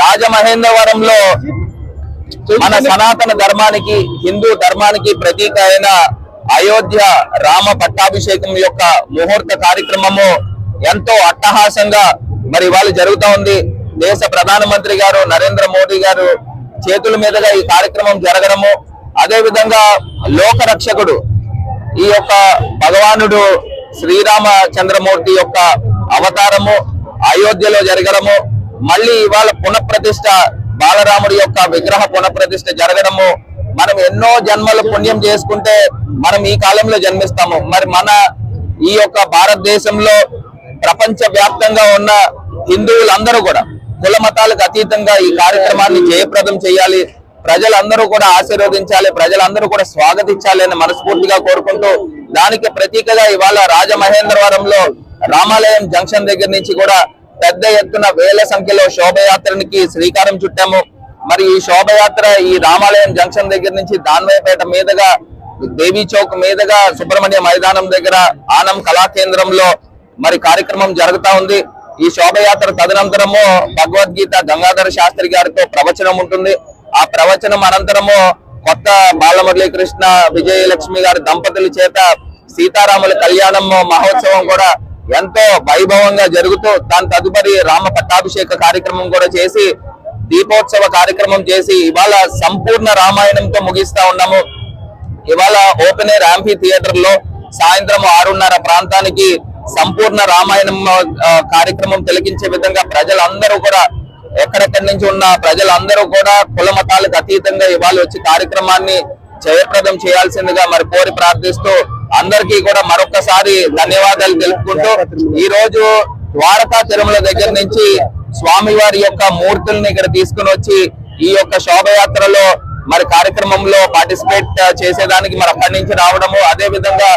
రాజమహేంద్రవరంలో మన సనాతన ధర్మానికి హిందూ ధర్మానికి ప్రతీక అయిన అయోధ్య రామ పట్టాభిషేకం యొక్క ముహూర్త కార్యక్రమము ఎంతో అట్టహాసంగా మరి ఇవాళ జరుగుతూ ఉంది. దేశ ప్రధానమంత్రి గారు నరేంద్ర మోడీ గారు చేతుల మీదుగా ఈ కార్యక్రమం జరగడము. అదే విధంగా ఈ యొక్క భగవానుడు శ్రీరామచంద్రమూర్తి యొక్క అవతారము అయోధ్యలో జరగడము. మళ్ళీ ఇవాళ పునఃప్రతిష్ట బాలరాముడి యొక్క విగ్రహ పునఃప్రతిష్ట జరగడము మనం ఎన్నో జన్మలు పుణ్యం చేసుకుంటే మనం ఈ కాలంలో జన్మిస్తాము. మరి మన ఈ యొక్క భారతదేశంలో ప్రపంచ వ్యాప్తంగా ఉన్న హిందువులందరూ కూడా కుల మతాలకు అతీతంగా ఈ కార్యక్రమాన్ని జయప్రదం చేయాలి. ప్రజలందరూ కూడా ఆశీర్వదించాలి. ప్రజలందరూ కూడా స్వాగతించాలి అని మనస్ఫూర్తిగా కోరుకుంటూ దానికి ప్రతీకగా ఇవాళ రాజమహేంద్రవరంలో రామాలయం జంక్షన్ దగ్గర నుంచి కూడా పెద్ద ఎత్తున వేల సంఖ్యలో శోభయాత్రనికి శ్రీకారం చుట్టాము. మరి ఈ శోభయాత్ర ఈ రామాలయం జంక్షన్ దగ్గర నుంచి దాన్వయపేట మీదుగా దేవీ చౌక్ మీదుగా సుబ్రహ్మణ్య మైదానం దగ్గర ఆనం కళా కేంద్రంలో మరి కార్యక్రమం జరుగుతా ఉంది. ఈ శోభయాత్ర తదనంతరము భగవద్గీత గంగాధర శాస్త్రి గారితో ప్రవచనం ఉంటుంది. ఆ ప్రవచనం అనంతరము కొత్త బాలమురళీకృష్ణ విజయలక్ష్మి గారి దంపతుల చేత సీతారాముల కళ్యాణం మహోత్సవం కూడా ఎంతో వైభవంగా జరుగుతూ దాని తదుపరి రామ పట్టాభిషేక కార్యక్రమం కూడా చేసి దీపోత్సవ కార్యక్రమం చేసి ఇవాళ సంపూర్ణ రామాయణంతో ముగిస్తా ఉన్నాము. ఇవాళ ఓపెన్ ఎయిర్ యాంఫీ థియేటర్లో సాయంత్రం ఆరున్నర ప్రాంతానికి సంపూర్ణ రామాయణం కార్యక్రమం తిలకించే విధంగా ప్రజలందరూ కూడా ఎక్కడెక్కడి నుంచి ఉన్న ప్రజలందరూ కూడా కుల మతాలకు అతీతంగా ఇవాళ వచ్చి కార్యక్రమాన్ని జయప్రదం చేయాల్సిందిగా మరి కోరి ప్రార్థిస్తూ అందరికీ కూడా మరొకసారి ధన్యవాదాలు తెలుపుకుంటూ ఈ రోజు ద్వారకా తిరుమల దగ్గర నుంచి స్వామివారి యొక్క మూర్తుల్ని ఇక్కడ తీసుకుని వచ్చి ఈ యొక్క శోభయాత్రలో మరి కార్యక్రమంలో పార్టిసిపేట్ చేసేదానికి మరి అక్కడి నుంచి రావడము అదే విధంగా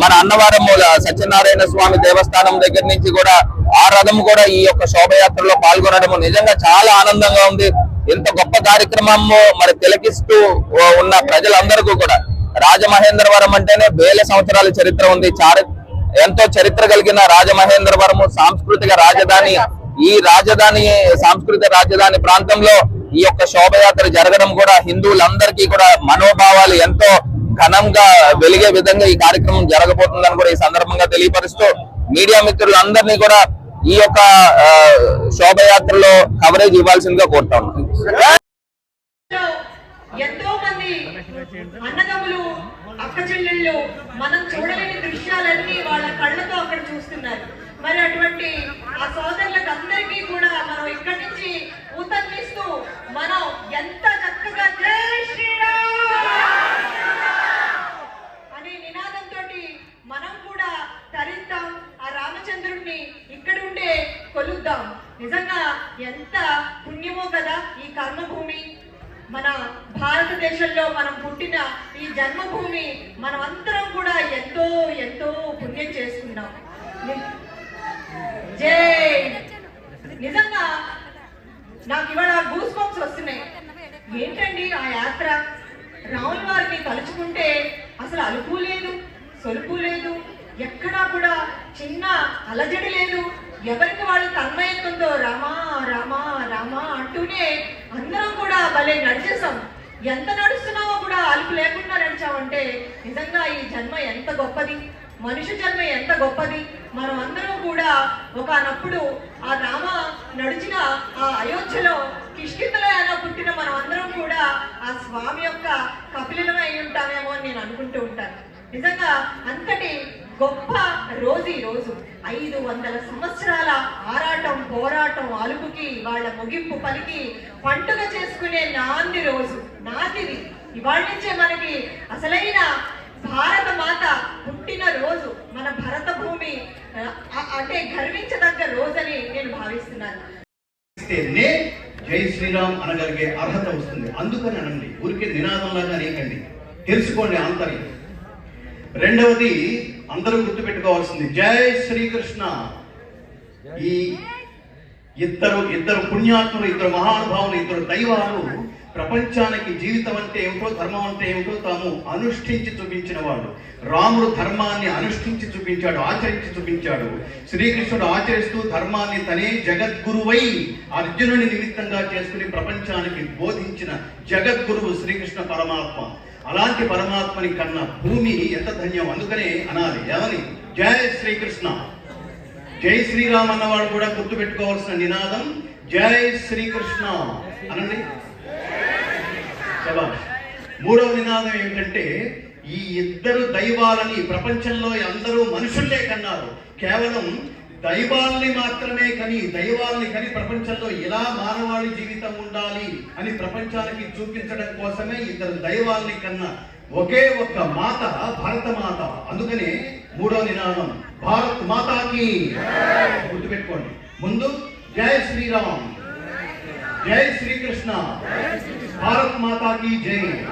మన అన్నవరం సత్యనారాయణ స్వామి దేవస్థానం దగ్గర నుంచి కూడా ఆ రథం కూడా ఈ యొక్క శోభయాత్రలో పాల్గొనడము నిజంగా చాలా ఆనందంగా ఉంది. ఇంత గొప్ప కార్యక్రమము మరి తిలకిస్తూ ఉన్న ప్రజలందరికీ కూడా. రాజమహేంద్రవరం అంటేనే వేల సంవత్సరాల చరిత్ర ఉంది. చారి ఎంతో చరిత్ర కలిగిన రాజమహేంద్రవరము సాంస్కృతిక రాజధాని ఈ రాజధాని సాంస్కృతిక రాజధాని ప్రాంతంలో ఈ యొక్క శోభయాత్ర జరగడం కూడా హిందువులందరికీ కూడా మనోభావాలు ఎంతో ఘనంగా వెలిగే విధంగా ఈ కార్యక్రమం జరగబోతుందని కూడా ఈ సందర్భంగా తెలియపరుస్తూ మీడియా మిత్రులందరినీ కూడా ఈ యొక్క శోభయాత్రలో కవరేజ్ ఇవ్వాల్సిందిగా కోరుతా ఉన్నాను ఎంతో మంది అన్నదమ్ములు అక్క చెల్లెళ్ళు మనం చూడలేని దృశ్యాలన్నీ వాళ్ళ కళ్ళతో అక్కడ చూస్తున్నారు. మరి అటువంటి ఆ సోదరులకు అందరికీ కూడా మనం ఇక్కడి నుంచి ఊతన్నిస్తూ మనం ఎంత చక్కగా జై శ్రీరామ్ అనే నినాదంతో మనం కూడా తరిద్దాం ఆ రామచంద్రుణ్ణి ఇక్కడ ఉండే కొలుద్దాం నిజంగా ఎంత పుణ్యమో కదా ఈ కర్మభూమి. మన భారతదేశంలో మనం పుట్టిన ఈ జన్మభూమి మనం అందరం కూడా ఎంతో ఎంతో పుణ్యం చేసుకున్నాం. జై! నిజంగా నాకు ఇవాళ గూస్ బంప్స్ వస్తున్నాయి. ఏంటండి ఆ యాత్ర? రాముల వారిని తలుచుకుంటే అసలు అలుపు లేదు సొలుపు లేదు ఎక్కడా కూడా చిన్న అలజడి లేదు. ఎవరికి వాళ్ళు తన్మయత్వంతో రామా రామా రామా అంటూనే అందరం కూడా భలే నడిచేసాం ఎంత నడుస్తున్నామో కూడా అలుపు లేకుండా నడిచామంటే నిజంగా ఈ జన్మ ఎంత గొప్పది? మనిషి జన్మ ఎంత గొప్పది? మనం అందరం కూడా ఒకనప్పుడు ఆ రామ నడిచిన ఆ అయోధ్యలో కిష్కితలో పుట్టిన మనం అందరం కూడా ఆ స్వామి యొక్క కపిలమే అయి ఉంటామేమో అని నేను అనుకుంటూ ఉంటాను. నిజంగా అంతటి గొప్ప రోజు ఈ రోజు. ఐదు వందల సంవత్సరాల ఆరాటం పోరాటం అలుపుకి వాళ్ళ ముగింపు పలికి పండుగ చేసుకునే నాంది రోజు నాటిది ఇవాళ నుంచే మనకి అసలైన భారత మాత పుట్టిన రోజు మన భరత భూమి అంటే గర్వించదగ్గ రోజని నేను భావిస్తున్నాను. జై శ్రీరామ్ అనగలిగే అర్హత వస్తుంది. అందుకని అనండి ఊరికే నినాదంలాగా అనేకండి తెలుసుకోండి ఆంతర్యం. రెండవది అందరూ గుర్తుపెట్టుకోవాల్సింది. జై శ్రీకృష్ణ. ఈ ఇద్దరు ఇద్దరు పుణ్యాత్ములు ఇద్దరు మహానుభావులు ఇద్దరు దైవాలు ప్రపంచానికి జీవితం అంటే ఏమిటో ధర్మం అంటే ఏమిటో తాము అనుష్ఠించి చూపించిన వాడు రాముడు ధర్మాన్ని అనుష్ఠించి చూపించాడు ఆచరించి చూపించాడు. శ్రీకృష్ణుడు ఆచరిస్తూ ధర్మాన్ని తనే జగద్గురువై అర్జునుని నిమిత్తంగా చేసుకుని ప్రపంచానికి బోధించిన జగద్గురువు శ్రీకృష్ణ పరమాత్మ. అలాంటి పరమాత్మని కన్నా భూమి ఎంత ధన్యం? అందుకనే అనాలి. ఏమని? జయ శ్రీకృష్ణ. జై శ్రీరామ్ అన్నవాడు కూడా గుర్తుపెట్టుకోవాల్సిన నినాదం జై శ్రీకృష్ణ. అనండి. శభాష్. మూడవ నినాదం ఏమిటంటే ఈ ఇద్దరు దైవాలని ప్రపంచంలో అందరూ మనుషుల్లే కన్నారు. కేవలం దైవాల్ని మాత్రమే కని దైవాల్ని కని ప్రపంచంలో ఎలా మానవాళి జీవితం ఉండాలి అని ప్రపంచానికి చూపించడం కోసమే ఇద్దరు దైవాల్ని కన్నా ఒకే ఒక్క మాత భారత మాత అందుకనే మూడో నినాదం భారత్ మాతాకి. గుర్తుపెట్టుకోండి. ముందు జై శ్రీరామ్. జై శ్రీకృష్ణ. భారత్ మాతాకి జై.